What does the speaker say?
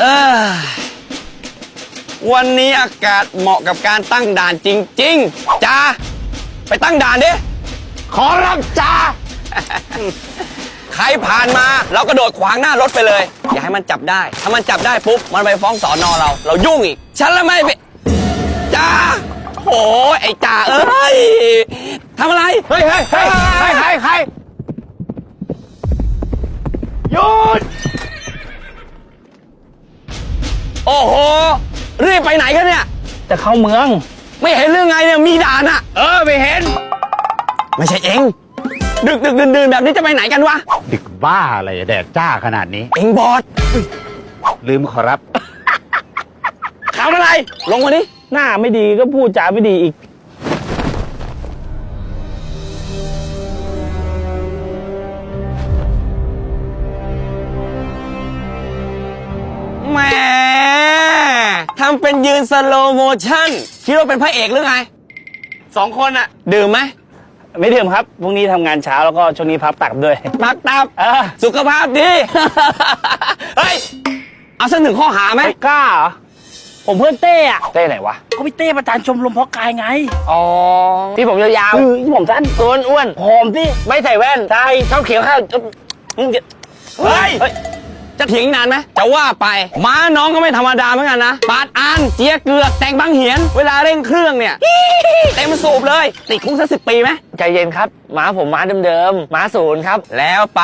เออวันนี้อากาศเหมาะกับการตั้งด่านจริงๆจ้าไปตั้งด่านดิ ขอรับจ้า ใครผ่านมาเรากระโดดขวางหน้ารถไปเลย อย่าให้มันจับได้ ถ้ามันจับได้ปุ๊บ มันไปฟ้องสอนอเรา เรายุ่งอีก ฉันละไม่ไปจ้าโอ้ยไอ้จ่าเอ้ยทำอะไร เฮ้ยเฮ้ยเฮ้ยใครใครใคร หยุด โอ้โห รีบไปไหนกันเนี่ย จะเข้าเมือง ไม่เห็นเรื่องไงเนี่ย มีด่านอะเออ ไม่เห็น ไม่ใช่เองดึกดึกดื่นดื่นแบบนี้จะไปไหนกันวะ ดึกบ้าอะไรแดดจ้าขนาดนี้ เองบอดลืมขอรับข่าวอะไร ลงมาดิหน้าไม่ดีก็พูดจาไม่ดีอีก ทำเป็นยืนสโลโมชั่นคิดว่าเป็นพระเอกหรือไงสองคนอะดื่มไหมไม่ดื่มครับ พรุ่งนี้ทำงานเช้าแล้วก็ช่วงนี้พักตับด้วย ปักตับเออ สุขภาพดี เฮ้ย เอาสักหนึ่งข้อหาไหมไม่กล้าเหรอ ผมเพื่อนเต้อะเต้ไหนวะเขาพี่เต้ประธานชมรมเพาะกายไงอ๋อ ที่ผมยาวเออที่ผมสั้นๆตัวอ้วนผอมสิๆไม่ใส่แว่น ใช่ข้าวเขียวข้าวมึงจะเฮ้ย จะเถียงอีกนานไหมจะว่าไปม้าน้องก็ไม่ธรรมดาเหมือนกันนะปาดอานเจียเกลือแต่งบางเหียน เวลาเร่งเครื่องเนี่ยเต็มสูบเลยติดคุกสักสิบปีไหมใจเย็นครับม้าผมม้าเดิมๆม้าศูนย์ครับ แล้วไป